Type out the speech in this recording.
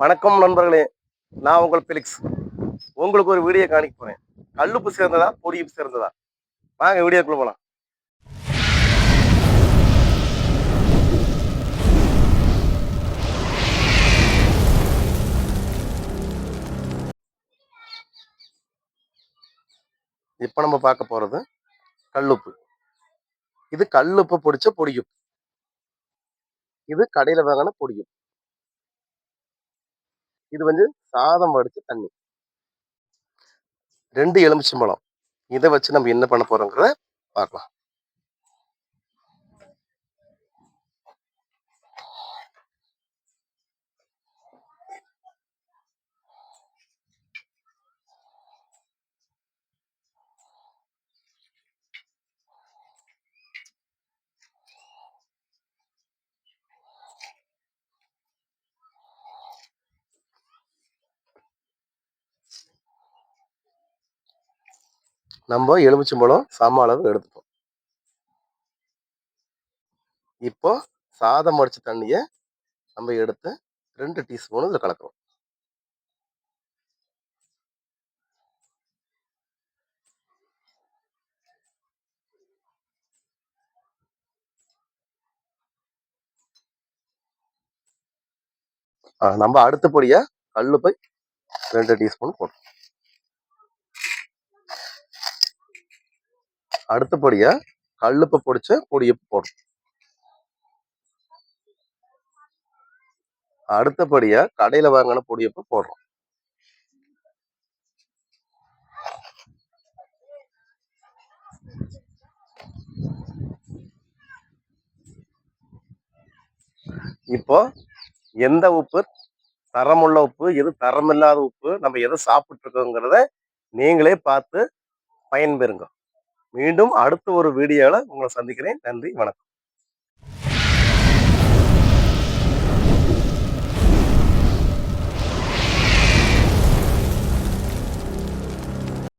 வணக்கம் நண்பர்களே. நான் உங்கள் பிலிக்ஸ். உங்களுக்கு ஒரு வீடியோ காணிக்க போறேன். கல்லுப்பு சேர்ந்ததா பொடியுப்பு சேர்ந்ததா? வாங்க வீடியோக்குள்ள போகலாம் இப்போ நம்ம பார்க்க போறது கல்லுப்பு. இது கல்லுப்பு பொடிச்ச பொடியுப்பு இது கடையில் வாங்கின பொடியுப்பு இது வந்து சாதம் வடிச்ச தண்ணி. ரெண்டு எலுமிச்சம்பழம். இதை வச்சு நம்ம என்ன பண்ண போறோங்கிறத பார்க்கலாம். நம்ம எலுமிச்சம்பழம் சம அளவு எடுத்துப்போம். இப்போ சாதம் அடித்த தண்ணியை நம்ம எடுத்து ரெண்டு டீஸ்பூன் இதில் கலக்கிறோம். நம்ம அடுத்தபடியாக கல் கல்லுப்பை ரெண்டு டீஸ்பூன் போடுறோம். அடுத்தபடியா கல்லுப்பை பொடிச்ச பொடியை போடுறோம் அடுத்தபடியா கடையில வாங்கின பொடியப்பு போடுறோம் இப்போ எந்த உப்பு தரமுள்ள உப்பு எது தரமில்லாத உப்பு நம்ம எதை சாப்பிட்டு இருக்கோங்கிறத நீங்களே பார்த்து பயன்பெறுங்க. மீண்டும் அடுத்த ஒரு வீடியோவில் உங்களை சந்திக்கிறேன். நன்றி வணக்கம்.